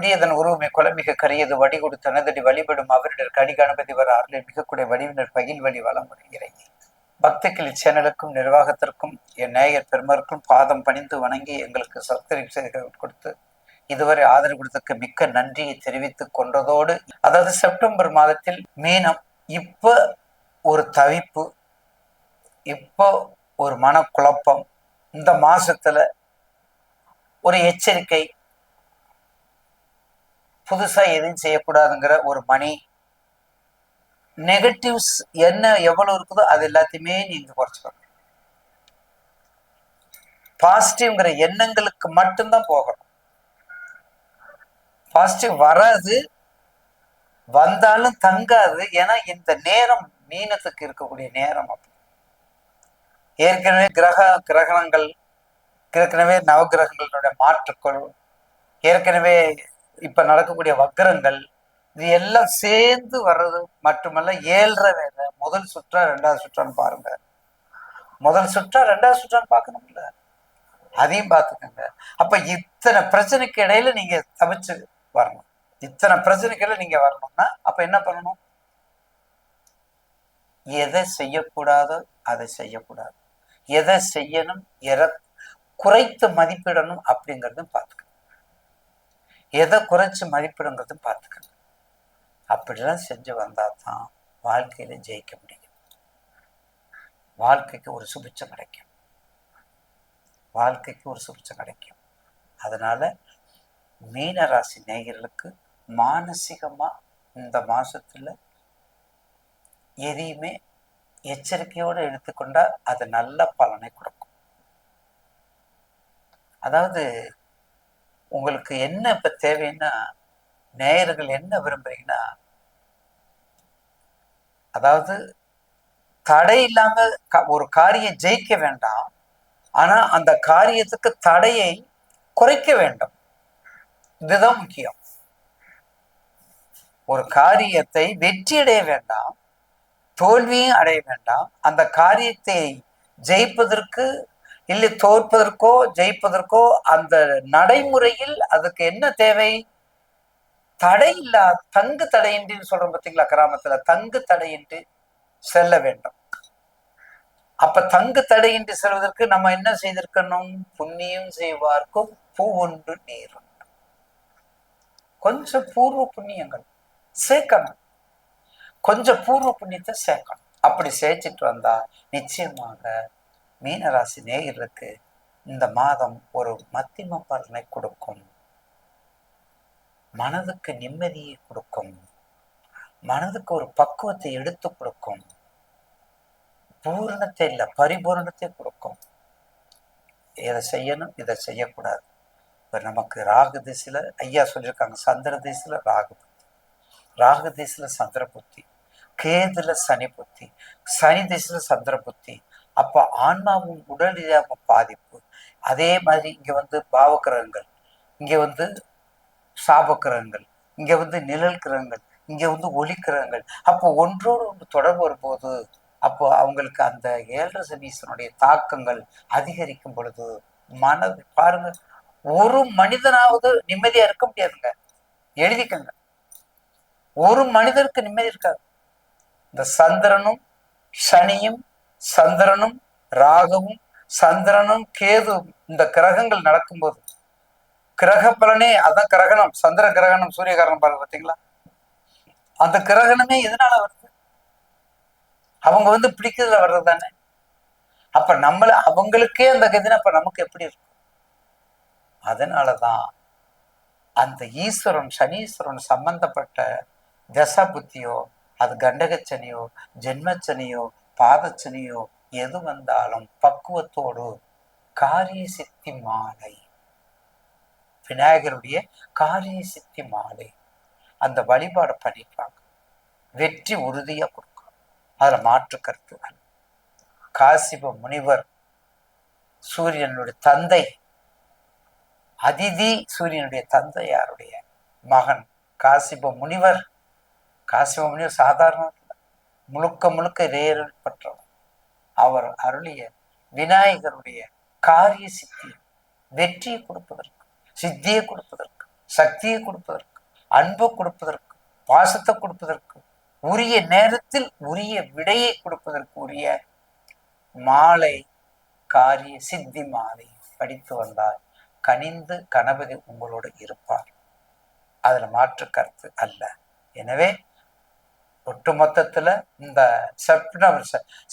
இப்படி அதன் உருவமை குழம்பிக கரியது வடி கொடுத்த நதடி வழிபடும் அவரிடர் கடி கணபதி வர அருளில் மிகக்கூடிய வடிவினர் பகில் வழி வளம் இறங்கி பக்திகள் சேனலுக்கும் நிர்வாகத்திற்கும் என் நேயர் பெருமருக்கும் பாதம் பணிந்து வணங்கி எங்களுக்கு சப்ஸ்கிரைப் செய்து கொடுத்து இதுவரை ஆதரவு கொடுத்ததுக்கு மிக்க நன்றியை தெரிவித்துக் கொண்டதோடு அதாவது செப்டம்பர் மாதத்தில் மீனம் இப்போ ஒரு தவிப்பு இப்போ ஒரு மனக்குழப்பம் இந்த மாசத்துல ஒரு எச்சரிக்கை புதுசா எதுவும் செய்யக்கூடாதுங்கிற ஒரு மணி. நெகட்டிவ்ஸ் என்ன எவ்வளவு இருக்குதோ அது எல்லாத்தையுமே நீங்க குறைச்சிக்கணும். பாசிட்டிவ்ங்கிற எண்ணங்களுக்கு மட்டும்தான் போகணும். பாசிட்டிவ் வராது வந்தாலும் தங்காது. ஏன்னா இந்த நேரம் மீனத்துக்கு இருக்கக்கூடிய நேரம் அப்படி ஏற்கனவே கிரக கிரகணங்கள் ஏற்கனவே நவகிரகங்களுடைய மாற்றுக்கள் ஏற்கனவே இப்ப நடக்கக்கூடிய வக்கரங்கள் இது எல்லாம் சேர்ந்து வர்றது மட்டுமல்ல ஏழரை வேலை முதல் சுற்றா ரெண்டாவது சுற்றான்னு பாருங்க. முதல் சுற்றா ரெண்டாவது சுற்றான்னு பார்க்கணும்ல. அதையும் பார்த்துக்கோங்க. அப்ப இத்தனை பிரச்சனைக்கு இடையில நீங்க தவிச்சு வரணும். இத்தனை பிரச்சனைகளை நீங்க வரணும்னா அப்ப என்ன பண்ணணும்? எதை செய்யக்கூடாதோ அதை செய்யக்கூடாது. எதை செய்யணும் எற குறைத்து மதிப்பிடணும் அப்படிங்கிறதும் பார்த்துக்கணும். எதை குறைச்சி மதிப்பிடுங்கிறது பார்த்துக்கணும். அப்படிலாம் செஞ்சு வந்தால் தான் வாழ்க்கையில ஜெயிக்க முடியும். வாழ்க்கைக்கு ஒரு சுபிச்சம் கிடைக்கும். வாழ்க்கைக்கு ஒரு சுபிச்சம் கிடைக்கும். அதனால மீனராசி நேயர்களுக்கு மானசீகமா இந்த மாசத்துல எதையுமே எச்சரிக்கையோடு எடுத்துக்கொண்டால் அது நல்ல பலனை கொடுக்கும். அதாவது உங்களுக்கு என்ன இப்ப தேவைன்னா நேயர்கள் என்ன விரும்புறீங்கன்னா அதாவது தடை இல்லாம ஒரு காரியம் ஜெயிக்க வேண்டாம். ஆனா அந்த காரியத்துக்கு தடையை குறைக்க வேண்டும். இதுதான் முக்கியம். ஒரு காரியத்தை வெற்றி அடைய வேண்டாம். தோல்வியும் அடைய வேண்டாம். அந்த காரியத்தை ஜெயிப்பதற்கு இல்லை தோற்பதற்கோ ஜெயிப்பதற்கோ அந்த நடைமுறையில் அதுக்கு என்ன தேவை? தடை இல்லா தங்கு தடையின்றின்னு சொல்றோம் பார்த்தீங்களா கிராமத்துல. தங்கு தடையின்றி செல்ல வேண்டும். அப்ப தங்கு தடையின்றி செல்வதற்கு நம்ம என்ன செய்திருக்கணும்? புண்ணியம் செய்வார்க்கும் பூ ஒன்று நீர் கொஞ்சம் பூர்வ புண்ணியங்கள் சேர்க்கணும். கொஞ்சம் பூர்வ புண்ணியத்தை சேர்க்கணும். அப்படி சேர்த்துட்டு வந்தா நிச்சயமாக மீனராசி நேயர்களுக்கு இந்த மாதம் ஒரு மத்திம பலனை கொடுக்கும். மனதுக்கு நிம்மதியை கொடுக்கும். மனதுக்கு ஒரு பக்குவத்தை எடுத்து கொடுக்கும். பூரணத்தை இல்லை பரிபூரணத்தை கொடுக்கும். இதை செய்யணும்? இதை செய்யக்கூடாது. இப்போ நமக்கு ராகு திசையில ஐயா சொல்லியிருக்காங்க சந்திர திசையில் ராகு புத்தி. ராகு திசையில சந்திர புத்தி. கேதுல சனி புத்தி. சனி திசையில் சந்திர புத்தி. அப்ப ஆன்மாவும் உடல் ரீதியாக பாதிப்பு. அதே மாதிரி இங்க வந்து பாவக்கிரகங்கள் இங்க வந்து சாபக்கிரகங்கள் இங்க வந்து நிழல் கிரகங்கள் இங்க வந்து ஒளி கிரகங்கள். அப்போ ஒன்றோடு ஒன்று தொடர்பு வரும்போது அப்போ அவங்களுக்கு அந்த ஏழரை சனீஸ்வரனுடைய தாக்கங்கள் அதிகரிக்கும் பொழுது மனது பாருங்க ஒரு மனிதனாவது நிம்மதியா இருக்க முடியாதுங்க. எழுதிக்கங்க. ஒரு மனிதருக்கு நிம்மதி இருக்காது. இந்த சந்திரனும் சனியும் சந்திரனும் ராகுவும் சந்திரனும் கேதும் இந்த கிரகங்கள் நடக்கும்போது கிரக பலனே அதான் கிரகணம் சந்திர கிரகணம் சூரிய கிரகணம் பாருங்க பார்த்தீங்களா? அந்த கிரகணமே எதனால வருது? அவங்க வந்து பிடிக்கிறதுல வர்றது தானே? அப்ப நம்மள அவங்களுக்கே அந்த கதினா அப்ப நமக்கு எப்படி இருக்கும்? அதனாலதான் அந்த ஈஸ்வரன் சனீஸ்வரன் சம்பந்தப்பட்ட தசா புத்தியோ அது கண்டகச்சனியோ ஜென்மச்சனியோ பாதச்சனையோ எது வந்தாலும் பக்குவத்தோடு காரிய சித்தி மாலை. விநாயகருடைய காரிய சித்தி மாலை. அந்த வழிபாடு பண்ணிப்பாங்க. வெற்றி உறுதியா கொடுக்கும். அதுல மாற்று கருத்துகள் காசிப முனிவர் சூரியனுடைய தந்தை அதிதி சூரியனுடைய தந்தையாருடைய மகன் காசிப முனிவர். காசிப முனிவர் சாதாரண முழுக்க முழுக்க இறையருள் பெற்றவர். அவர் அருளிய விநாயகருடைய காரிய சித்தி வெற்றியை கொடுப்பதற்கு சித்தியை கொடுப்பதற்கு சக்தியை கொடுப்பதற்கு அன்பை கொடுப்பதற்கு பாசத்தை கொடுப்பதற்கு உரிய நேரத்தில் உரிய விடையை கொடுப்பதற்கு உரிய மாலை காரிய சித்தி மாலை படித்து வந்தால் கனிந்து கணபதி உங்களோடு இருப்பார். அதுல மாற்று கருத்து அல்ல. எனவே ஒட்டு மொத்தத்தில் இந்த செப்டம்பர்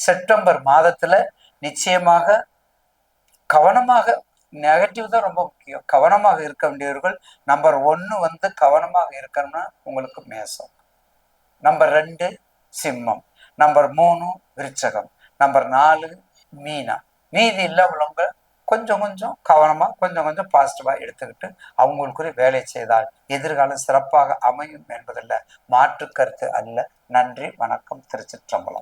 செப்டம்பர் மாதத்துல நிச்சயமாக கவனமாக நெகட்டிவ் தான் ரொம்ப முக்கியம். கவனமாக இருக்க வேண்டியவர்கள் நம்பர் ஒன்று வந்து கவனமாக இருக்கணும்னா உங்களுக்கு மேசம். நம்பர் ரெண்டு சிம்மம். நம்பர் மூணு விருச்சகம். நம்பர் நாலு மீனா. மீதி இல்லாதவங்க கொஞ்சம் கொஞ்சம் கவனமாக கொஞ்சம் கொஞ்சம் பாசிட்டிவாக எடுத்துக்கிட்டு அவங்களுக்குரிய வேலை செய்தால் எதிர்காலம் சிறப்பாக அமையும் என்பதில் மாற்று கருத்து அல்ல. நன்றி வணக்கம். திருச்சிற்றம்பலம்.